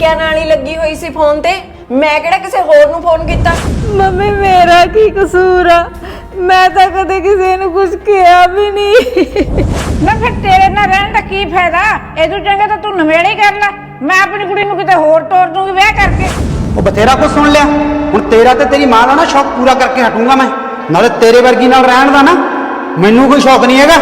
ਪੇਕਿਆਂ ਨਾਲ ਹੀ ਲੱਗੀ ਹੋਈ ਸੀ ਫੋਨ ਤੇ। ਮੈਂ ਕਿਹੜਾ ਕਿਸੇ ਹੋਰ ਨੂੰ ਫੋਨ ਕੀਤਾ? ਮੰਮੀ ਮੇਰਾ ਕੀ ਕਸੂਰ ਆ? ਮੈਂ ਤਾਂ ਕਦੇ ਕਿਸੇ ਨੂੰ ਕੁਝ ਕਿਹਾ ਵੀ ਨਹੀਂ। ਨਾ ਫਿਰ ਤੇਰੇ ਨਾਲ ਰਹਿਣ ਦਾ ਕੀ ਫਾਇਦਾ? ਇਹ ਤੋਂ ਚੰਗਾ ਤਾਂ ਤੂੰ ਨਵੇੜੇ ਹੀ ਕਰ ਲੈ। ਮੈਂ ਆਪਣੀ ਕੁੜੀ ਨੂੰ ਕਿਤੇ ਹੋਰ ਤੋਰ ਦੂੰਗੀ ਵਿਆਹ ਕਰਕੇ। ਉਹ ਬਥੇਰਾ ਕੁਝ ਸੁਣ ਲਿਆ। ਹੁਣ ਤੇਰਾ ਤੇ ਤੇਰੀ ਮਾਂ ਦਾ ਨਾ ਸ਼ੌਕ ਪੂਰਾ ਕਰਕੇ ਹਟੂੰਗਾ ਮੈਂ। ਨਾਲੇ ਤੇਰੇ ਵਰਗੀ ਨਾਲ ਰਹਿਣ ਦਾ ਨਾ ਮੈਨੂੰ ਕੋਈ ਸ਼ੌਕ ਨਹੀਂ ਹੈਗਾ।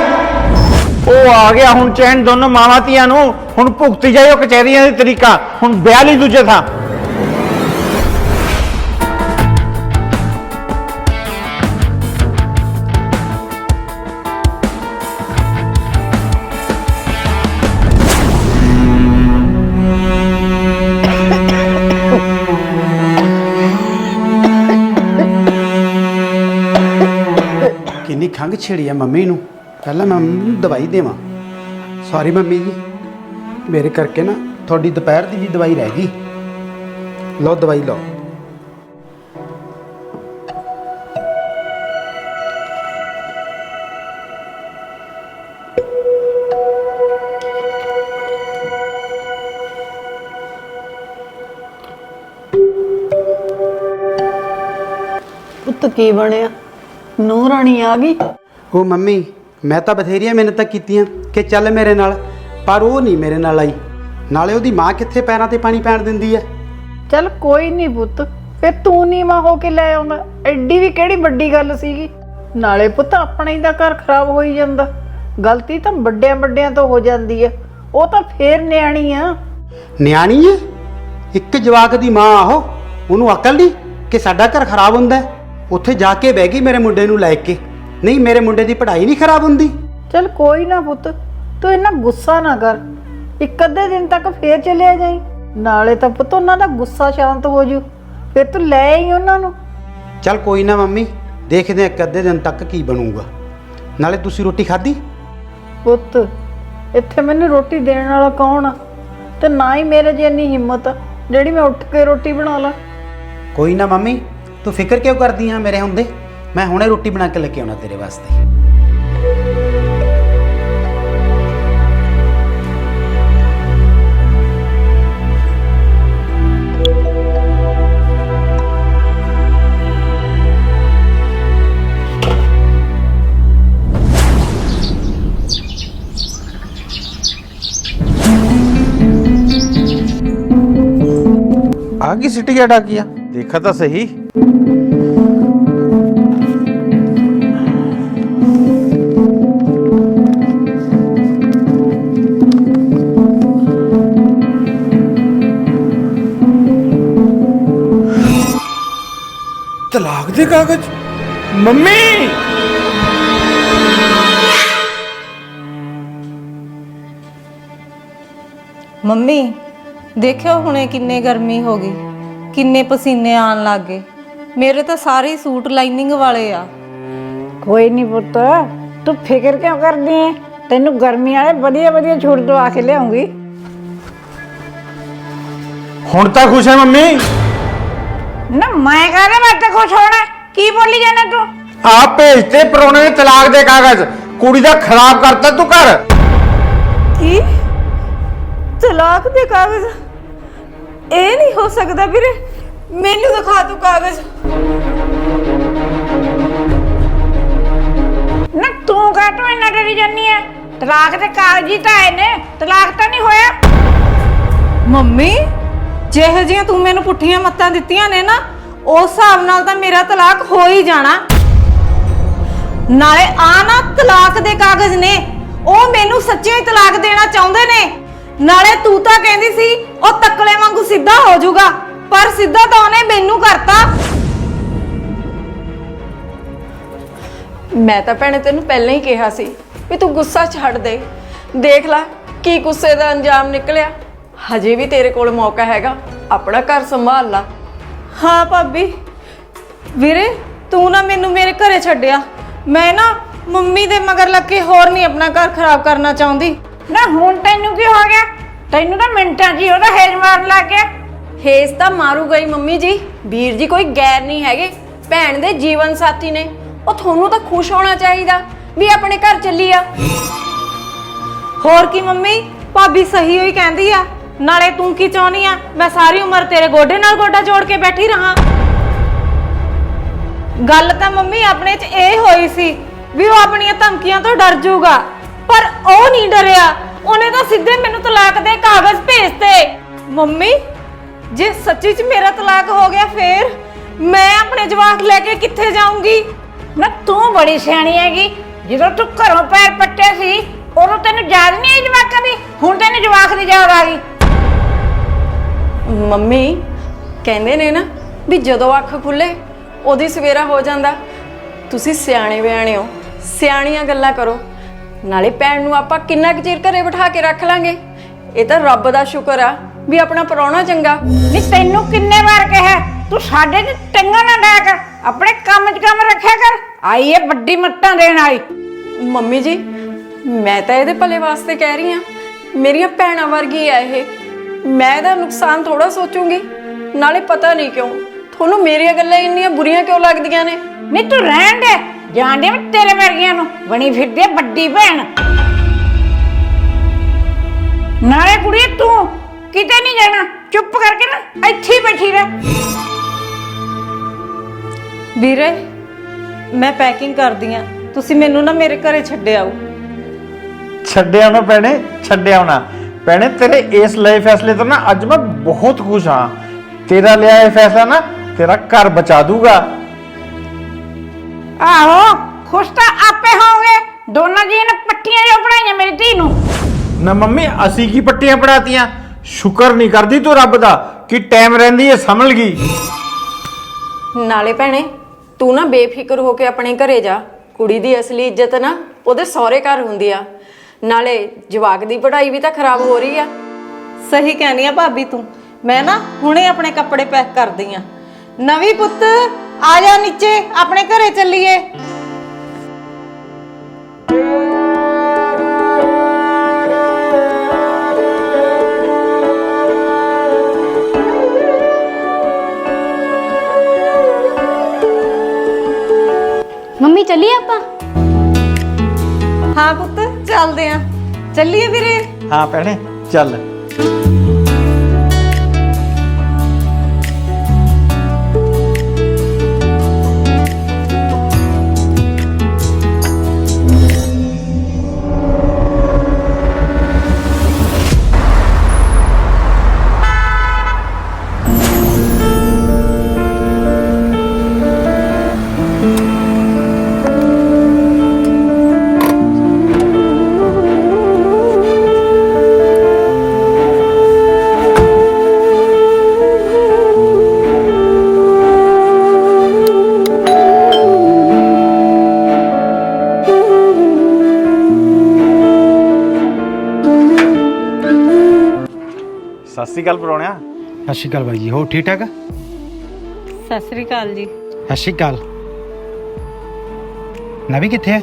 ਉਹ ਆ ਗਿਆ ਹੁਣ ਚੈਨ ਦੋਨੋਂ ਮਾਵਾਂ ਧੀਆਂ ਨੂੰ। ਹੁਣ ਭੁਗਤੀ ਜਾਇਓ ਕਚਹਿਰੀਆਂ ਦੇ ਤਰੀਕਾ। ਹੁਣ ਵਿਆਹ ਲਈ ਦੂਜੇ ਥਾਂ। ਕਿੰਨੀ ਖੰਘ ਛੇੜੀ ਆ ਮੰਮੀ ਨੂੰ। ਪਹਿਲਾਂ ਮੈਂ ਮੰਮੀ ਨੂੰ ਦਵਾਈ ਦੇਵਾਂ। ਸੌਰੀ ਮੰਮੀ ਜੀ ਮੇਰੇ ਕਰਕੇ ਨਾ ਤੁਹਾਡੀ ਦੁਪਹਿਰ ਦੀ ਵੀ ਦਵਾਈ ਰਹਿ ਗਈ। ਲਓ ਦਵਾਈ ਲਓ। ਪੁੱਤ ਕੀ ਬਣਿਆ? ਨੂੰਹ ਰਾਣੀ ਆ ਗਈ? ਉਹ ਮੰਮੀ ਮੈਂ ਤਾਂ ਬਥੇਰੀਆਂ ਮਿਹਨਤਾਂ ਕੀਤੀਆਂ ਕਿ ਚੱਲ ਮੇਰੇ ਨਾਲ ਪਰ ਉਹ ਨਹੀਂ ਮੇਰੇ ਨਾਲ ਆਈ। ਨਾਲੇ ਉਹਦੀ ਮਾਂ ਕਿੱਥੇ ਪੈਰਾਂ ਤੇ ਪਾਣੀ ਪੈਣ ਦਿੰਦੀ ਹੈ ਚੱਲ ਕੋਈ ਨਹੀਂ ਪੁੱਤ ਫੇ ਤੂੰ ਨਹੀਂ ਮਾਂ ਹੋ ਕੇ ਲੈ ਆਉਂਦਾ। ਐਡੀ ਵੀ ਕਿਹੜੀ ਵੱਡੀ ਗੱਲ ਸੀਗੀ? ਨਾਲੇ ਪੁੱਤ ਆਪਣਾ ਹੀ ਦਾ ਘਰ ਖਰਾਬ ਹੋਈ ਜਾਂਦਾ। ਗਲਤੀ ਤਾਂ ਵੱਡਿਆਂ ਵੱਡਿਆਂ ਤੋਂ ਹੋ ਜਾਂਦੀ ਆ ਉਹ ਤਾਂ ਫੇਰ ਨਿਆਣੀ ਆ। ਨਿਆਣੀ ਹੈ ਇੱਕ ਜਵਾਕ ਦੀ ਮਾਂ ਆਹੋ ਉਹਨੂੰ ਅਕਲ ਨਹੀਂ ਕਿ ਸਾਡਾ ਘਰ ਖਰਾਬ ਹੁੰਦਾ ਹੈ। ਉੱਥੇ ਜਾ ਕੇ ਬਹਿ ਗਈ ਮੇਰੇ ਮੁੰਡੇ ਨੂੰ ਲੈ ਕੇ। ਨਹੀਂ ਮੇਰੇ ਮੁੰਡੇ ਦੀ ਪੜ੍ਹਾਈ ਨਹੀਂ ਖਰਾਬ ਹੁੰਦੀ। ਚੱਲ ਕੋਈ ਨਾ ਪੁੱਤ ਤੂੰ ਇੰਨਾ ਗੁੱਸਾ ਨਾ ਕਰ। ਇੱਕ ਅੱਧੇ ਦਿਨ ਤੱਕ ਫੇਰ ਚਲਿਆ ਜਾਈ। ਨਾਲੇ ਤਾਂ ਪੁੱਤ ਉਹਨਾਂ ਦਾ ਗੁੱਸਾ ਸ਼ਾਂਤ ਹੋ ਜੂ। ਫਿਰ ਤੂੰ ਲੈ ਆਈ ਉਹਨਾਂ ਨੂੰ। ਚੱਲ ਕੋਈ ਨਾ ਮੰਮੀ ਦੇਖਦੇ ਹਾਂ ਇੱਕ ਅੱਧੇ ਦਿਨ ਤੱਕ ਕੀ ਬਣੂਗਾ। ਨਾਲੇ ਤੁਸੀਂ ਰੋਟੀ ਖਾਧੀ? ਪੁੱਤ ਇੱਥੇ ਮੈਨੂੰ ਰੋਟੀ ਦੇਣ ਵਾਲਾ ਕੌਣ ਆ? ਤੇ ਨਾ ਹੀ ਮੇਰੇ 'ਚ ਇੰਨੀ ਹਿੰਮਤ ਆ ਜਿਹੜੀ ਮੈਂ ਉੱਠ ਕੇ ਰੋਟੀ ਬਣਾ ਲਾਂ। ਕੋਈ ਨਾ ਮੰਮੀ ਤੂੰ ਫਿਕਰ ਕਿਉਂ ਕਰਦੀ ਆ ਮੇਰੇ ਹੁੰਦੇ? ਮੈਂ ਹੁਣੇ ਰੋਟੀ ਬਣਾ ਕੇ ਲੈ ਕੇ ਆਉਣਾ ਤੇਰੇ ਵਾਸਤੇ ਆ ਕੀ ਸਿੱਟ ਗਿਆ ਡਾਕੀਆ ਦੇਖਾ ਤਾਂ ਦੇ ਕਾਗਜ਼। ਮੰਮੀ! ਮੰਮੀ ਦੇਖਿਓ ਹੁਣੇ ਕਿੰਨੇ ਗਰਮੀ ਹੋ ਗਈ ਕਿੰਨੇ ਪਸੀਨੇ ਆਣ ਲੱਗ ਮੇਰੇ ਤਾਂ ਸਾਰੇ ਹੀ ਸੂਟ ਲਾਈਨਿੰਗ ਵਾਲੇ ਆ। ਕੋਈ ਨਹੀਂ ਪੁੱਤ ਤੂੰ ਫਿਕਰ ਕਿਉਂ ਕਰਦੀ ਐ? ਤੈਨੂੰ ਗਰਮੀ ਵਾਲੇ ਵਧੀਆ ਵਧੀਆ ਛੂਟ ਦਵਾ ਕੇ ਲਿਆਉਂਗੀ। ਹੁਣ ਤਾਂ ਖੁਸ਼ ਹੈ ਮੰਮੀ। ਨਾ ਮੈਂ ਕਾਹਦੇ ਵਾਸਤੇ ਖੁਸ਼ ਹੋਣਾ। ਕੀ ਬੋਲੀ ਜਾਂਦਾ ਤੂੰ? ਆਪ ਭੇਜਤੇ ਪਰੋਣੇ ਨੇ ਤਲਾਕ ਦੇ ਕਾਗਜ਼। ਕੁੜੀ ਦਾ ਖਰਾਬ ਕਰਤਾ ਤੂੰ ਘਰ। ਕੀ? ਤਲਾਕ ਦੇ ਕਾਗਜ਼? ਇਹ ਨਹੀਂ ਹੋ ਸਕਦਾ ਵੀਰੇ। ਮੈਨੂੰ ਦਿਖਾ ਤੂੰ ਕਾਗਜ਼। ਨਾ ਤੂੰ ਕਾਹਤੋਂ ਇੰਨਾ ਡਰੀ ਜਾਨੀ ਐ? ਤਲਾਕ ਦੇ ਕਾਗਜ਼ ਹੀ ਤਾਂ ਆਏ ਨੇ। ਤਲਾਕ ਤਾਂ ਨਹੀਂ ਹੋਇਆ। ਮੰਮੀ ਜਿਹੋ ਜਿਹੀਆਂ ਤੂੰ ਮੈਨੂੰ ਪੁੱਠੀਆਂ ਮੱਤਾਂ ਦਿੱਤੀਆਂ ਨੇ ਨਾ, ਉਸ ਹਿਸਾਬ ਨਾਲ ਤਾਂ ਮੇਰਾ ਤਲਾਕ ਹੋ ਹੀ ਜਾਣਾ। ਨਾਲੇ ਆ ਨਾ ਤਲਾਕ ਦੇ ਕਾਗਜ਼ ਨੇ, ਉਹ ਮੈਨੂੰ ਸੱਚੇ ਹੀ ਤਲਾਕ ਦੇਣਾ ਚਾਹੁੰਦੇ ਨੇ। ਨਾਲੇ ਤੂੰ ਤਾਂ ਕਹਿੰਦੀ ਸੀ, ਉਹ ਤੱਕਲੇ ਵਾਂਗੂ ਸਿੱਧਾ ਹੋ ਜਾਊਗਾ, ਪਰ ਸਿੱਧਾ ਤਾਂ ਉਹਨੇ ਮੈਨੂੰ ਕਰਤਾ। ਮੈਂ ਤਾਂ ਭੈਣੇ ਤੈਨੂੰ ਪਹਿਲਾਂ ਹੀ ਕਿਹਾ ਸੀ ਵੀ ਤੂੰ ਗੁੱਸਾ ਛੱਡ ਦੇ। ਦੇਖ ਲੈ, ਕੀ ਗੁੱਸੇ ਦਾ ਅੰਜਾਮ ਨਿਕਲਿਆ। ਹਜੇ ਵੀ ਤੇਰੇ ਕੋਲ ਮੌਕਾ ਹੈਗਾ ਆਪਣਾ ਘਰ ਸੰਭਾਲ ਲਾ। ਹਾਂ ਭਾਬੀ। ਵੀਰੇ ਤੂੰ ਨਾ ਮੈਨੂੰ ਮੇਰੇ ਘਰੇ ਛੱਡਿਆ। ਮੈਂ ਨਾ ਮੰਮੀ ਦੇ ਮਗਰ ਲੱਗ ਕੇ ਹੋਰ ਨਹੀਂ ਆਪਣਾ ਘਰ ਖਰਾਬ ਕਰਨਾ ਚਾਹੁੰਦੀ। ਨਾ ਹੁਣ ਤੈਨੂੰ ਕੀ ਹੋ ਗਿਆ? ਤੈਨੂੰ ਤਾਂ ਮਿੰਟਾਂ 'ਚ ਹੀ ਉਹਦਾ ਹੇਜ ਮਾਰਨ ਲੱਗ ਗਿਆ। ਹੇਸ ਤਾਂ ਮਾਰੂਗਾ ਹੀ ਮੰਮੀ ਜੀ। ਵੀਰ ਜੀ ਕੋਈ ਗੈਰ ਨਹੀਂ ਹੈਗੇ। ਭੈਣ ਦੇ ਜੀਵਨ ਸਾਥੀ ਨੇ। ਉਹ ਤੁਹਾਨੂੰ ਤਾਂ ਖੁਸ਼ ਹੋਣਾ ਚਾਹੀਦਾ ਵੀ ਆਪਣੇ ਘਰ ਚੱਲੀ ਆ। ਹੋਰ ਕੀ ਮੰਮੀ? ਭਾਬੀ ਸਹੀ ਹੋਈ ਕਹਿੰਦੀ ਆ। ਨਾਲੇ ਤੂੰ ਕੀ ਚਾਹਨੀ ਆ? ਮੈਂ ਸਾਰੀ ਉਮਰ ਤੇਰੇ ਗੋਡੇ ਨਾਲ ਗੋਡਾ ਜੋੜ ਕੇ ਬੈਠੀ ਰਹਾ। ਗੱਲ ਤਾਂ ਮੰਮੀ ਆਪਣੇ 'ਚ ਇਹ ਹੋਈ ਸੀ ਵੀ ਉਹ ਆਪਣੀਆਂ ਧਮਕੀਆਂ ਤੋਂ ਡਰ ਜਾਊਗਾ ਪਰ ਉਹ ਨਹੀਂ ਡਰਿਆ। ਉਹਨੇ ਤਾਂ ਸਿੱਧੇ ਮੈਨੂੰ ਤਲਾਕ ਦੇ ਕਾਗਜ਼ ਭੇਜਤੇ। ਮੰਮੀ, ਜੇ ਸੱਚੀ 'ਚ ਮੇਰਾ ਤਲਾਕ ਹੋ ਗਿਆ ਫੇਰ ਮੈਂ ਆਪਣੇ ਜਵਾਕ ਲੈ ਕੇ ਕਿੱਥੇ ਜਾਊਂਗੀ? ਨਾ ਤੂੰ ਬੜੀ ਸਿਆਣੀ ਹੈਗੀ। ਜਦੋਂ ਤੂੰ ਘਰੋਂ ਪੈਰ ਪੱਟਿਆ ਸੀ, ਉਦੋਂ ਤੈਨੂੰ ਯਾਦ ਨਹੀਂ ਆਈ ਜਵਾਕਾਂ ਦੀ? ਹੁਣ ਤੈਨੂੰ ਜਵਾਕ ਦੀ ਯਾਦ ਆ ਗਈ। ਮੰਮੀ ਕਹਿੰਦੇ ਨੇ ਨਾ ਵੀ ਜਦੋਂ ਅੱਖ ਖੁੱਲੇ ਉਹਦੀ ਸਵੇਰਾ ਹੋ ਜਾਂਦਾ। ਤੁਸੀਂ ਸਿਆਣੇ ਬਿਆਣੇ ਹੋ ਸਿਆਣੀਆਂ ਗੱਲਾਂ ਕਰੋ। ਨਾਲੇ ਭੈਣ ਨੂੰ ਆਪਾਂ ਕਿੰਨਾ ਕੁ ਚਿਰ ਘਰੇ ਬਿਠਾ ਕੇ ਰੱਖ ਲਾਂਗੇ? ਇਹ ਤਾਂ ਰੱਬ ਦਾ ਸ਼ੁਕਰ ਆ ਵੀ ਆਪਣਾ ਪਰੌਣਾ ਚੰਗਾ। ਨਹੀਂ ਤੈਨੂੰ ਕਿੰਨੇ ਵਾਰ ਕਿਹਾ? ਤੂੰ ਸਾਡੇ ਤੇ ਟੰਗਾ ਨਾ ਡਾਇਆ ਕਰ ਆਪਣੇ ਕੰਮ 'ਚ ਕੰਮ ਰੱਖਿਆ ਕਰ। ਆਈ ਇਹ ਵੱਡੀ ਮੱਤਾਂ ਦੇਣ ਆਈ ਮੰਮੀ ਜੀ ਮੈਂ ਤਾਂ ਇਹਦੇ ਭਲੇ ਵਾਸਤੇ ਕਹਿ ਰਹੀ ਆ ਮੇਰੀਆਂ ਭੈਣਾਂ ਵਰਗੀ ਆ ਇਹ। ਮੈਂ ਇਹਦਾ ਨੁਕਸਾਨ ਥੋੜਾ ਸੋਚੂੰਗੀ। ਨਾਲੇ ਪਤਾ ਨਹੀਂ ਕਿਉਂ ਤੁਹਾਨੂੰ ਮੇਰੀਆਂ ਗੱਲਾਂ ਇੰਨੀਆਂ ਬੁਰੀਆਂ ਕਿਉਂ ਲੱਗਦੀਆਂ ਨੇ? ਨਹੀਂ ਤੂੰ ਰਹਿਣ ਦੇ। ਜਾਣਦੇ ਮੈਂ ਤੇਰੇ ਵਰਗੀਆਂ ਨੂੰ ਬਣੀ ਫਿਰਦੀ ਆ ਵੱਡੀ ਭੈਣ। ਨਾਲੇ ਕੁੜੀਏ ਤੂੰ ਕਿਤੇ ਨਹੀਂ ਜਾਣਾ ਚੁੱਪ ਕਰਕੇ ਨਾ ਇੱਥੇ ਹੀ ਬੈਠੀ ਰਹਿ। ਵੀਰੇ ਮੈਂ ਪੈਕਿੰਗ ਕਰਦੀ ਆ। ਤੁਸੀਂ ਮੈਨੂੰ ਨਾ ਮੇਰੇ ਘਰੇ ਛੱਡ ਆਓ। ਛੱਡਿਆ ਨਾ ਭੈਣੇ ਛੱਡਿਆ ਨਾ ਭੈਣੇ ਤੇਰੇ ਇਸ ਲਏ ਫੈਸਲੇ ਤੋਂ ਨਾ ਅੱਜ ਮੈਂ ਬਹੁਤ ਖੁਸ਼ ਹਾਂ। ਤੇਰਾ ਲਿਆ ਇਹ ਫੈਸਲਾ ਨਾ ਤੇਰਾ ਘਰ ਬਚਾ ਦੂਗਾ। ਆਹੋ ਖੁਸ਼ ਤਾਂ ਆਪੇ ਹੋਗੇ ਦੋਨਾਂ ਜੀ ਨੇ ਪੱਟੀਆਂ ਜੋ ਬਣਾਈਆਂ ਮੇਰੀ ਧੀ ਨੂੰ। ਨਾ ਮੰਮੀ ਅਸੀਂ ਕੀ ਪੱਟੀਆਂ ਪੜਾਤੀਆਂ ਸ਼ੁਕਰ ਨਹੀਂ ਕਰਦੀ ਤੂੰ ਰੱਬ ਦਾ ਕਿ ਟਾਈਮ ਰਹਿੰਦੀ ਇਹ ਸੰਭਲ ਗਈ। ਨਾਲੇ ਭੈਣੇ ਤੂੰ ਨਾ ਬੇਫਿਕਰ ਹੋ ਕੇ ਆਪਣੇ ਘਰੇ ਜਾ। ਕੁੜੀ ਦੀ ਅਸਲੀ ਇੱਜ਼ਤ ਨਾ ਉਹਦੇ ਸਹੁਰੇ ਘਰ ਹੁੰਦੀ ਆ। ਨਾਲੇ ਜਵਾਕ ਦੀ ਪੜ੍ਹਾਈ ਵੀ ਤਾਂ ਖਰਾਬ ਹੋ ਰਹੀ ਆ। ਸਹੀ ਕਹਿੰਦੀ ਆ ਭਾਬੀ ਤੂੰ। ਮੈਂ ਨਾ ਹੁਣੇ ਆਪਣੇ ਕੱਪੜੇ ਪੈਕ ਕਰਦੀ ਆ। ਨਵੀਂ ਪੁੱਤ ਆ ਜਾ ਨੀਚੇ ਆਪਣੇ ਘਰੇ ਚੱਲੀਏ। ਮੰਮੀ ਚੱਲੀਏ ਆਪਾਂ? ਚੱਲਦੇ ਆ। ਚੱਲੀਏ ਵੀਰੇ? ਹਾਂ ਭੈਣੇ ਚੱਲ। ਸ੍ਰੀ ਅਕਾਲ ਪਰੋਣਿਆ। ਸਤਿ ਸ਼੍ਰੀ ਅਕਾਲ ਬਾਈ ਜੀ ਹੋ ਠੀਕ ਠਾਕ ਸਤਿ ਸ੍ਰੀ ਅਕਾਲ ਜੀ। ਸਤਿ ਸ਼੍ਰੀ ਅਕਾਲ। ਨਵੀਂ ਕਿੱਥੇ ਹੈ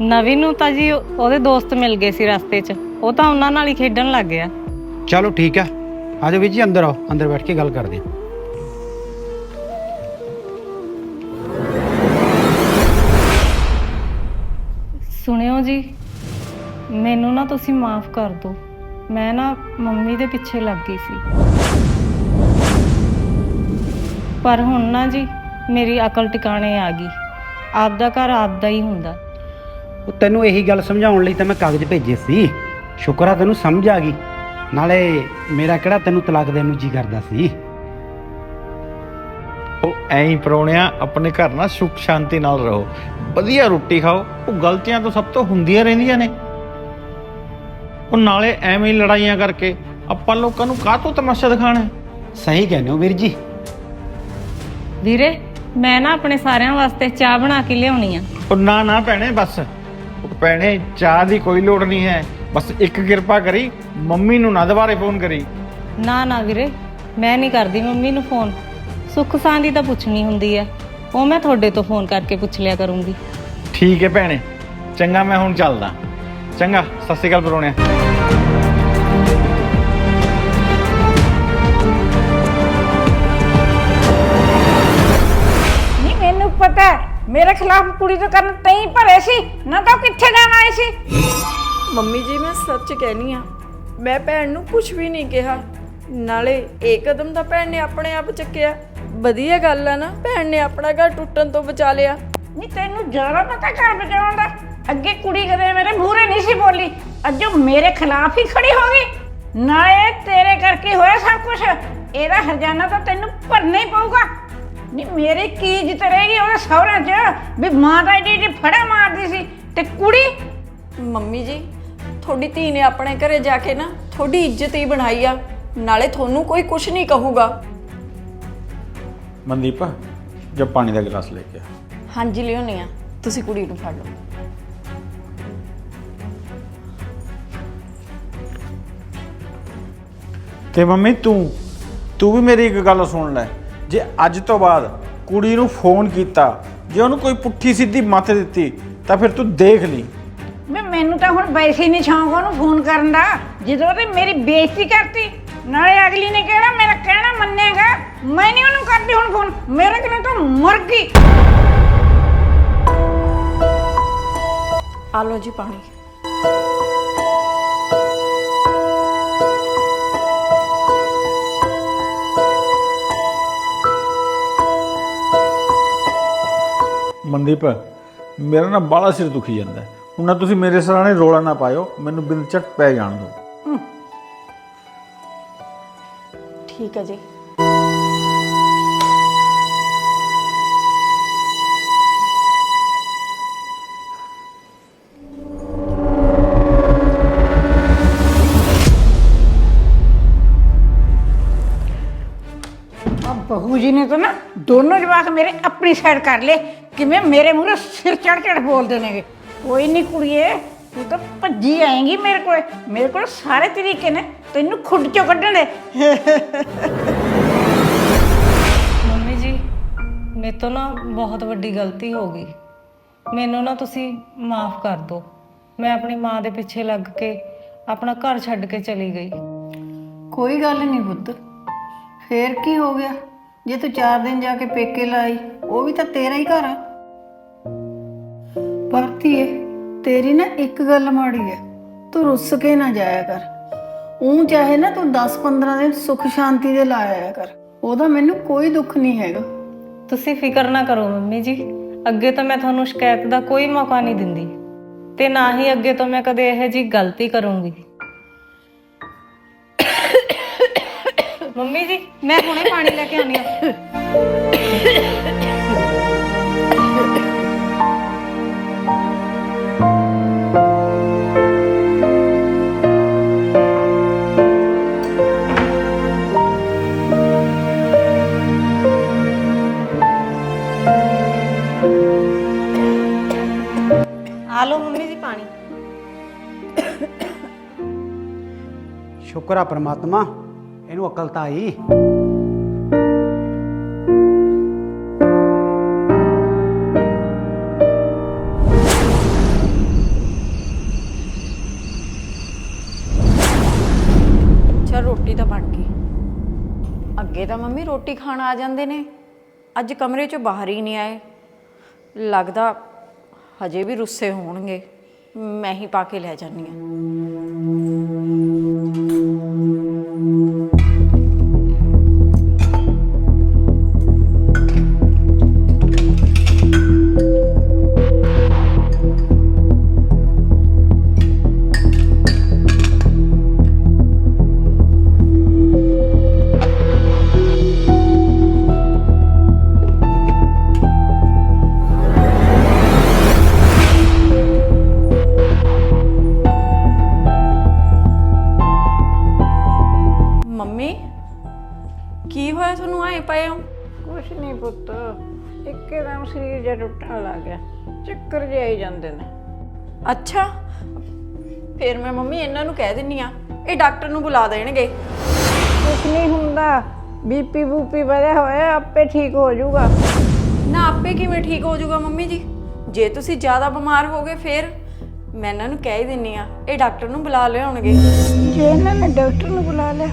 ਨਵੀਂ ਨੂੰ ਤਾਂ ਜੀ ਉਹ- ਉਹਦੇ ਦੋਸਤ ਮਿਲ ਗਏ ਸੀ ਰਸਤੇ 'ਚ। ਉਹ ਤਾਂ ਉਹਨਾਂ ਨਾਲ ਹੀ ਖੇਡਣ ਲੱਗ ਗਿਆ। ਚਲੋ ਠੀਕ ਆ। ਆ ਜਾਓ ਵੀਰ ਜੀ ਅੰਦਰ ਆਓ। ਅੰਦਰ ਬੈਠ ਕੇ ਗੱਲ ਕਰਦੇ ਹਾਂ ਸੁਣਿਓ ਜੀ ਮੈਨੂੰ ਨਾ ਤੁਸੀਂ ਮਾਫ ਕਰ ਦਿਓ। ਮੈਂ ਨਾ ਮੰਮੀ ਦੇ ਪਿੱਛੇ ਲੱਗ ਗਈ ਸੀ। ਪਰ ਹੁਣ ਨਾ ਜੀ ਮੇਰੀ ਅਕਲ ਟਿਕਾਣੇ ਆ ਗਈ। ਆਪਦਾ ਘਰ ਆਪਦਾ ਹੀ ਹੁੰਦਾ। ਉਹ ਤੈਨੂੰ ਇਹੀ ਗੱਲ ਸਮਝਾਉਣ ਲਈ ਤਾਂ ਮੈਂ ਕਾਗਜ਼ ਭੇਜੇ ਸੀ। ਸ਼ੁਕਰ ਆ ਤੈਨੂੰ ਸਮਝ ਆ ਗਈ। ਨਾਲੇ ਮੇਰਾ ਕਿਹੜਾ ਤੈਨੂੰ ਤਲਾਕ ਦੇਣ ਨੂੰ ਜੀ ਕਰਦਾ ਸੀ? ਉਹ ਐਂ ਪਰੋਣਿਆ ਆਪਣੇ ਘਰ ਨਾਲ ਸੁੱਖ ਸ਼ਾਂਤੀ ਨਾਲ ਰਹੋ। ਵਧੀਆ ਰੋਟੀ ਖਾਓ। ਉਹ ਗਲਤੀਆਂ ਤਾਂ ਸਭ ਤੋਂ ਹੁੰਦੀਆਂ ਰਹਿੰਦੀਆਂ ਨੇ। ਉਹ ਨਾਲੇ ਐਵੇਂ ਹੀ ਲੜਾਈਆਂ ਕਰਕੇ ਆਪਾਂ ਲੋਕਾਂ ਨੂੰ ਕਾਹਤੋਂ ਤਮਾਸ਼ਾ ਦਿਖਾਣਾ ਹੈ? ਸਹੀ ਕਹਿੰਦੇ ਹੋ ਵੀਰ ਜੀ। ਵੀਰੇ ਮੈਂ ਨਾ ਆਪਣੇ ਸਾਰਿਆਂ ਵਾਸਤੇ ਚਾਹ ਬਣਾ ਕੇ ਲਿਆਉਣੀ ਆ। ਉਹ ਨਾ ਨਾ ਭੈਣੇ ਬਸ। ਉਹ ਭੈਣੇ ਚਾਹ ਦੀ ਕੋਈ ਲੋੜ ਨਹੀਂ ਹੈ। ਬਸ ਇੱਕ ਕਿਰਪਾ ਕਰੀ ਮੰਮੀ ਨੂੰ ਨਾ ਦੁਬਾਰੇ ਫੋਨ ਕਰੀ। ਨਾ ਨਾ ਵੀਰੇ ਮੈਂ ਨਹੀਂ ਕਰਦੀ ਮੰਮੀ ਨੂੰ ਫੋਨ। ਸੁੱਖ ਸਾਂ ਦੀ ਤਾਂ ਪੁੱਛਣੀ ਹੁੰਦੀ ਹੈ ਉਹ ਮੈਂ ਤੁਹਾਡੇ ਤੋਂ ਫੋਨ ਕਰਕੇ ਪੁੱਛ ਲਿਆ ਕਰੂੰਗੀ। ਠੀਕ ਹੈ ਭੈਣੇ। ਚੰਗਾ ਮੈਂ ਹੁਣ ਚੱਲਦਾ। ਚੰਗਾ ਸਤਿ ਸ਼੍ਰੀ ਅਕਾਲ ਪਰੋਣਿਆ। ਨਹੀਂ ਮੈਨੂੰ ਪਤਾ ਹੈ, ਮੇਰੇ ਖਿਲਾਫ ਕੁੜੀ ਤੋਂ ਕਰਨ ਤਈ ਭਰੇ ਸੀ ਨਾ ਤਾਂ ਉਹ ਕਿੱਥੇ ਜਾਣ ਆਈ ਸੀ। ਮੰਮੀ ਜੀ ਮੈਂ ਸੱਚ ਕਹਿਨੀ ਆ ਮੈਂ ਭੈਣ ਨੂੰ ਕੁਝ ਵੀ ਨਹੀਂ ਕਿਹਾ। ਨਾਲੇ ਇਹ ਕਦਮ ਤਾਂ ਭੈਣ ਨੇ ਆਪਣੇ ਆਪ ਚੱਕਿਆ। ਵਧੀਆ ਗੱਲ ਆ ਨਾ ਭੈਣ ਨੇ ਆਪਣਾ ਘਰ ਟੁੱਟਣ ਤੋਂ ਬਚਾ ਲਿਆ। ਨਹੀਂ ਤੈਨੂੰ ਜ਼ਿਆਦਾ ਪਤਾ ਘਰ ਬਚਾਉਣ ਦਾ। ਅੱਗੇ ਕੁੜੀ ਕਦੇ ਮੇਰੇ ਮੂਹਰੇ ਨਹੀਂ ਸੀ ਬੋਲੀ। ਅੱਜ ਉਹ ਮੇਰੇ ਖਿਲਾਫ ਹੀ ਖੜੀ ਹੋ ਗਈ। ਨਾਲੇ ਤੇਰੇ ਕਰਕੇ ਹੋਇਆ ਸਭ ਕੁਝ ਇਹਦਾ ਹਰਜਾਨਾ ਤਾਂ ਤੈਨੂੰ ਭਰਨਾ ਹੀ ਪਊਗਾ। ਨਹੀਂ ਮੇਰੇ ਕੀ ਇੱਜ਼ਤ ਰਹੇਗੀ ਉਹਦੇ ਸਹੁਰਿਆਂ 'ਚ? ਵੀ ਮਾਂ ਦਾ ਏਡੀ ਏਡੀ ਫੜਾ ਮਾਰਦੀ ਸੀ। ਤੇ ਕੁੜੀ? ਮੰਮੀ ਜੀ ਤੁਹਾਡੀ ਧੀ ਨੇ ਆਪਣੇ ਘਰੇ ਜਾ ਕੇ ਨਾ ਤੁਹਾਡੀ ਇੱਜ਼ਤ ਹੀ ਬਣਾਈ ਆ। ਨਾਲੇ ਤੁਹਾਨੂੰ ਕੋਈ ਕੁਝ ਨਹੀਂ ਕਹੂਗਾ। ਮਨਦੀਪ ਜਦ ਪਾਣੀ ਦਾ ਗਲਾਸ ਲੈ ਕੇ ਆ। ਹਾਂਜੀ ਲਿਓਨੀ ਆ। ਤੁਸੀਂ ਕੁੜੀ ਨੂੰ ਫੜ ਲਓ। ਤੇ ਮੰਮੀ ਤੂੰ ਤੂੰ ਵੀ ਮੇਰੀ ਇੱਕ ਗੱਲ ਸੁਣ ਲੈ। ਜੇ ਅੱਜ ਤੋਂ ਬਾਅਦ ਕੁੜੀ ਨੂੰ ਫੋਨ ਕੀਤਾ ਜੇ ਉਹਨੂੰ ਕੋਈ ਪੁੱਠੀ ਸਿੱਧੀ ਮੱਤ ਦਿੱਤੀ ਤਾਂ ਫਿਰ ਤੂੰ ਦੇਖ ਲਈ। ਮੈਂ ਮੈਨੂੰ ਤਾਂ ਹੁਣ ਵੈਸੇ ਹੀ ਨਹੀਂ ਸ਼ੌਂਕ ਉਹਨੂੰ ਫੋਨ ਕਰਨ ਦਾ। ਜਦੋਂ ਉਹਨੇ ਮੇਰੀ ਬੇਇੱਜ਼ਤੀ ਕਰਤੀ ਨਾਲੇ ਅਗਲੀ ਨੇ ਕਿਹੜਾ ਮੇਰਾ ਕਹਿਣਾ ਮੰਨੇਗਾ। ਮੈਂ ਨਹੀਂ ਉਹਨੂੰ ਕਰਦੀ ਹੁਣ ਫੋਨ। ਮੇਰੇ ਕਿਨੇ ਤਾਂ ਮਰ ਗਈ। ਆ ਲਓ ਜੀ ਪਾਣੀ। ਮਨਦੀਪ, ਮੇਰਾ ਨਾ ਬਾਲਾ ਸਿਰ ਦੁਖੀ ਜਾਂਦਾ ਹੈ। ਹੁਣ ਨਾ ਤੁਸੀਂ ਮੇਰੇ ਸਰਾਣੇ ਰੋਲਾ ਨਾ ਪਾਇਓ, ਮੈਨੂੰ ਬਿੰਦ ਝਟ ਪੈ ਜਾਣ ਦਿਓ। ਠੀਕ ਹੈ ਜੀ। ਆ ਬਹੂ ਜੀ ਨੇ ਤਾਂ ਨਾ ਦੋਨੋਂ ਜਵਾਕ ਮੇਰੇ ਆਪਣੀ ਸਾਈਡ ਕਰ ਲਏ। ਕਿਵੇਂ ਮੇਰੇ ਮੂਹਰੇ ਸਿਰ ਚੜ ਚੜ ਬੋਲਦੇ ਨੇਗੇ? ਕੋਈ ਨਹੀਂ ਕੁੜੀਏ ਤੂੰ ਤਾਂ ਭੱਜੀ ਆਏਂਗੀ ਮੇਰੇ ਕੋਲ। ਮੇਰੇ ਕੋਲ ਸਾਰੇ ਤਰੀਕੇ ਨੇ ਤੈਨੂੰ ਖੁੱਡ ਚੋਂ ਕੱਢਣ। ਦੇ ਮੰਮੀ ਜੀ ਮੇਰੇ ਤੋਂ ਨਾ ਬਹੁਤ ਵੱਡੀ ਗਲਤੀ ਹੋ ਗਈ। ਮੈਨੂੰ ਨਾ ਤੁਸੀਂ ਮਾਫ ਕਰ ਦਿਓ। ਮੈਂ ਆਪਣੀ ਮਾਂ ਦੇ ਪਿੱਛੇ ਲੱਗ ਕੇ ਆਪਣਾ ਘਰ ਛੱਡ ਕੇ ਚਲੀ ਗਈ। ਕੋਈ ਗੱਲ ਨਹੀਂ ਪੁੱਤ। ਫੇਰ ਕੀ ਹੋ ਗਿਆ? ਜੇ ਤੂੰ 4 ਦਿਨ ਜਾ ਕੇ ਪੇਕੇ ਲਾਈ ਉਹ ਵੀ ਤਾਂ ਤੇਰਾ ਹੀ ਘਰ ਆ। ਪਰ ਧੀਏ, ਤੇਰੀ ਨਾ ਇੱਕ ਗੱਲ ਮਾੜੀ ਹੈ ਤੂੰ ਰੁੱਸ ਕੇ ਨਾ ਜਾਇਆ ਕਰ। ਉਹ ਚਾਹੇ ਨਾ ਤੂੰ 10-15 ਦਿਨ ਸੁਖ ਸ਼ਾਂਤੀ ਦੇ ਲਾ ਕਰ। ਉਹਦਾ ਮੈਨੂੰ ਕੋਈ ਦੁੱਖ ਨਹੀਂ ਹੈਗਾ। ਤੁਸੀਂ ਫਿਕਰ ਨਾ ਕਰੋ ਮੰਮੀ ਜੀ। ਅੱਗੇ ਤੋਂ ਮੈਂ ਤੁਹਾਨੂੰ ਸ਼ਿਕਾਇਤ ਦਾ ਕੋਈ ਮੌਕਾ ਨਹੀਂ ਦਿੰਦੀ। ਤੇ ਨਾ ਹੀ ਅੱਗੇ ਤੋਂ ਮੈਂ ਕਦੇ ਇਹੋ ਜੀ ਗਲਤੀ ਕਰੂੰਗੀ। ਮੰਮੀ ਜੀ, ਮੈਂ ਹੁਣੇ ਪਾਣੀ ਲੈ ਕੇ ਆਉਣੀ ਆ ਸ਼ੁਕਰ ਆ ਪ੍ਰਮਾਤਮਾ, ਇਹਨੂੰ ਅਕਲ ਤਾਂ ਆਈ। ਚਲ ਰੋਟੀ ਤਾਂ ਬਣ ਗਈ। ਅੱਗੇ ਤਾਂ ਮੰਮੀ ਰੋਟੀ ਖਾਣ ਆ ਜਾਂਦੇ ਨੇ। ਅੱਜ ਕਮਰੇ ਚੋਂ ਬਾਹਰ ਹੀ ਨਹੀਂ ਆਏ। ਲੱਗਦਾ ਹਜੇ ਵੀ ਰੁੱਸੇ ਹੋਣਗੇ। ਮੈਂ ਹੀ ਪਾ ਕੇ ਲੈ ਜਾਂਦੀ ਹਾਂ। ਚੱਕਰ ਜਿਹੇ ਆਈ ਜਾਂਦੇ ਨੇ। ਅੱਛਾ। ਫਿਰ ਮੈਂ ਮੰਮੀ ਇਹਨਾਂ ਨੂੰ ਕਹਿ ਦਿੰਨੀ ਆ ਇਹ ਡਾਕਟਰ ਨੂੰ ਬੁਲਾ ਦੇਣਗੇ। ਕੁਛ ਨਹੀਂ ਹੁੰਦਾ ਬੀਪੀ ਬੂਪੀ ਵਧਿਆ ਹੋਇਆ ਆਪੇ ਠੀਕ ਹੋ ਜਾਊਗਾ। ਨਾ ਆਪੇ ਕਿਵੇਂ ਠੀਕ ਹੋ ਜਾਊਗਾ ਮੰਮੀ ਜੀ? ਜੇ ਤੁਸੀਂ ਜ਼ਿਆਦਾ ਬਿਮਾਰ ਹੋਗੇ ਫਿਰ ਮੈਂ ਇਹਨਾਂ ਨੂੰ ਕਹਿ ਹੀ ਦਿੰਨੀ ਆ ਇਹ ਡਾਕਟਰ ਨੂੰ ਬੁਲਾ ਲਿਆਉਣਗੇ। ਜੇ ਇਹਨਾਂ ਨੇ ਡਾਕਟਰ ਨੂੰ ਬੁਲਾ ਲਿਆ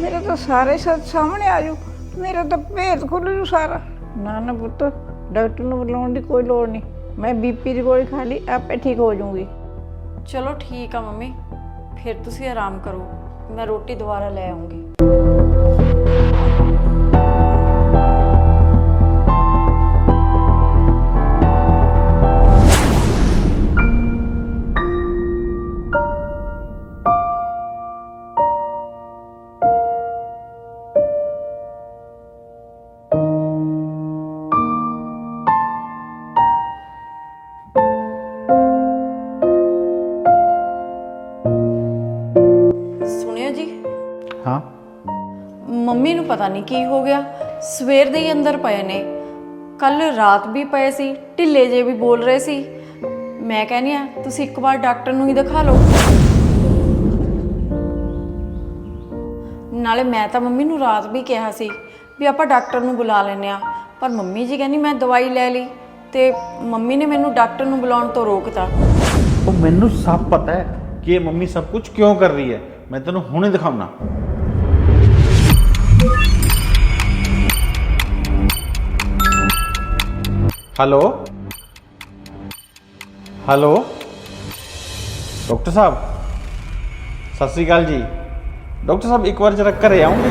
ਮੇਰੇ ਤਾਂ ਸਾਰੇ ਸੱਚ ਸਾਹਮਣੇ ਆ ਜੂ ਮੇਰਾ ਤਾਂ ਭੇਤ ਖੁੱਲ ਜੂ ਸਾਰਾ। ਨਾ ਨਾ ਪੁੱਤ ਡਾਕਟਰ ਨੂੰ ਬੁਲਾਉਣ ਦੀ ਕੋਈ ਲੋੜ ਨਹੀਂ। ਮੈਂ ਬੀਪੀ ਦੀ ਗੋਲੀ ਖਾ ਲਈ, ਆਪੇ ਠੀਕ ਹੋ ਜਾਊਂਗੀ। ਚਲੋ ਠੀਕ ਆ ਮੰਮੀ, ਫਿਰ ਤੁਸੀਂ ਆਰਾਮ ਕਰੋ, ਮੈਂ ਰੋਟੀ ਦੁਬਾਰਾ ਲੈ ਆਉਂਗੀ। ਨਹੀਂ ਕੀ ਹੋ ਗਿਆ। ਸਵੇਰ ਦੇ ਹੀ ਅੰਦਰ ਪਏ ਨੇ। ਕੱਲ ਰਾਤ ਵੀ ਪਏ ਸੀ, ਢਿੱਲੇ ਜੇ ਵੀ ਬੋਲ ਰਹੇ ਸੀ। ਮੈਂ ਕਹਿੰਦੀ ਆ ਤੁਸੀਂ ਇੱਕ ਵਾਰ ਡਾਕਟਰ ਨੂੰ ਹੀ ਦਿਖਾ ਲਓ। ਨਾਲੇ ਮੈਂ ਤਾਂ ਮੰਮੀ ਨੂੰ ਰਾਤ ਵੀ ਕਿਹਾ ਸੀ ਵੀ ਆਪਾਂ ਡਾਕਟਰ ਨੂੰ ਬੁਲਾ ਲੈਨੇ ਆ ਪਰ ਮੰਮੀ ਜੀ ਕਹਿੰਦੀ ਮੈਂ ਦਵਾਈ ਲੈ ਲਈ ਤੇ ਮੰਮੀ ਨੇ ਮੈਨੂੰ ਡਾਕਟਰ ਨੂੰ ਬੁਲਾਉਣ ਤੋਂ ਰੋਕਤਾ। ਉਹ ਮੈਨੂੰ ਸਭ ਪਤਾ ਹੈ ਕਿ ਇਹ ਮੰਮੀ ਸਭ ਕੁਝ ਕਿਉਂ ਕਰ ਰਹੀ ਹੈ। ਮੈਂ ਤੈਨੂੰ ਹੁਣੇ ਦਿਖਾਉਣਾ। ਹੈਲੋ ਹੈਲੋ ਡਾਕਟਰ ਸਾਹਿਬ ਸਤਿ ਸ੍ਰੀ ਅਕਾਲ ਜੀ ਡਾਕਟਰ ਸਾਹਿਬ ਇੱਕ ਵਾਰ ਜਰਾ ਘਰੇ ਆਉਂਗੇ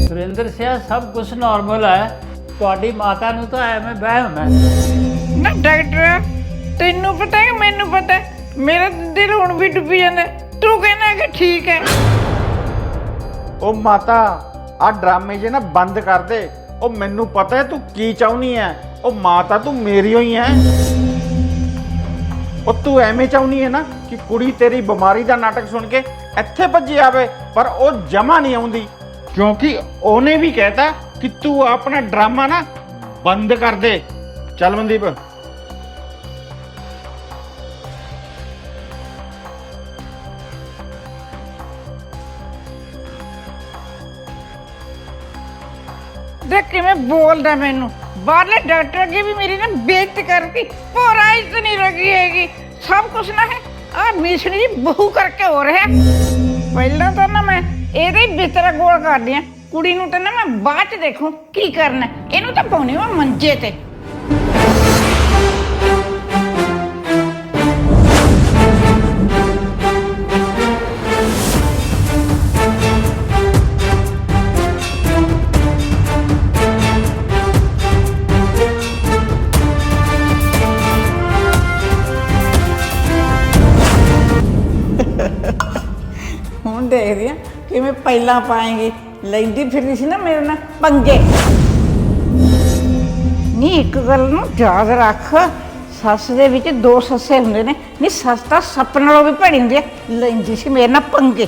ਸੁਰਿੰਦਰ ਸਿਆ ਸਭ ਕੁਝ ਨਾਰਮਲ ਹੈ ਤੁਹਾਡੀ ਮਾਤਾ ਨੂੰ ਤਾਂ ਐਵੇਂ ਵਹਿਮ ਹੈ ਨਾ ਡਾਕਟਰ ਤੈਨੂੰ ਪਤਾ ਹੈ ਕਿ ਮੈਨੂੰ ਪਤਾ ਹੈ? ਮੇਰਾ ਤਾਂ ਦਿਲ ਹੁਣ ਵੀ ਡੁੱਬੀ ਜਾਂਦਾ ਹੈ। ਤੂੰ ਕਹਿੰਦਾ ਕਿ ਠੀਕ ਹੈ ਉਹ ਮਾਤਾ, ਆ ਡਰਾਮੇ ਜੇ ਨਾ ਬੰਦ ਕਰ ਦੇ। ਉਹ ਮੈਨੂੰ ਪਤਾ ਹੈ ਤੂੰ ਕੀ ਚਾਹੁੰਨੀ ਹੈ ਉਹ ਮਾਤਾ ਤੂੰ ਮੇਰੀ ਹੋਈ ਹੈ ਉਹ ਤੂੰ ਐਵੇਂ ਚਾਹੁੰਨੀ ਹੈ ਨਾ ਕਿ ਕੁੜੀ ਤੇਰੀ ਬਿਮਾਰੀ ਦਾ ਨਾਟਕ ਸੁਣ ਕੇ ਇੱਥੇ ਭੱਜੀ ਆਵੇ, ਪਰ ਉਹ ਜਮਾ ਨਹੀਂ ਆਉਂਦੀ। ਕਿਉਂਕਿ ਉਹਨੇ ਵੀ ਕਹਿਤਾ ਕਿ ਤੂੰ ਆਪਣਾ ਡਰਾਮਾ ਨਾ ਬੰਦ ਕਰ ਦੇ। ਚੱਲ ਮਨਦੀਪ। ਦੇਖ ਕਿਵੇਂ ਬੋਲਦਾ ਮੈਨੂੰ। ਬਾਹਰਲੇ ਡਾਕਟਰ ਅੱਗੇ ਵੀ ਮੇਰੀ ਨਾ ਬੇਇੱਜ਼ਤੀ ਕਰਤੀ। ਪੂਰਾ ਇੱਜ਼ਤ ਨਹੀਂ ਲੱਗੀ ਹੈਗੀ। ਸਭ ਕੁਝ ਨਾ ਹੈ। ਆ ਮਿਸ਼ਣੀ ਬਹੂ ਕਰਕੇ ਹੋ ਰਿਹਾ। ਪਹਿਲਾਂ ਤਾਂ ਨਾ ਮੈਂ ਇਹਦੇ ਹੀ ਬਿਸਤਰਾ ਗੋਲ ਕਰਦੀ ਆ। ਕੁੜੀ ਨੂੰ ਤਾਂ ਨਾ ਮੈਂ ਬਾਅਦ ਚ ਦੇਖੂ ਕੀ ਕਰਨਾ। ਹੈ। ਇਹਨੂੰ ਤਾਂ ਪਾਉਣੀ ਵਾ ਮੰਜੇ ਤੇ। ਹੁਣ ਦੇਖਦੇ ਆ ਕਿਵੇਂ ਪਹਿਲਾਂ ਪਾਏਗੀ। ਲੈਂਦੀ ਫਿਰਦੀ ਸੀ ਨਾ ਮੇਰੇ ਨਾਲ, ਪੰਗੇ। ਨਹੀਂ ਇੱਕ ਗੱਲ ਨੂੰ ਯਾਦ ਰੱਖ। ਸੱਸ ਦੇ ਵਿੱਚ ਦੋ ਸੱਸੇ ਹੁੰਦੇ ਨੇ। ਨਹੀਂ ਸੱਸ ਤਾਂ ਸੱਪ ਨਾਲੋਂ ਵੀ ਭੈੜੀ ਹੁੰਦੀ ਹੈ ਲੈਂਦੀ ਸੀ ਮੇਰੇ ਨਾਲ ਪੰਗੇ।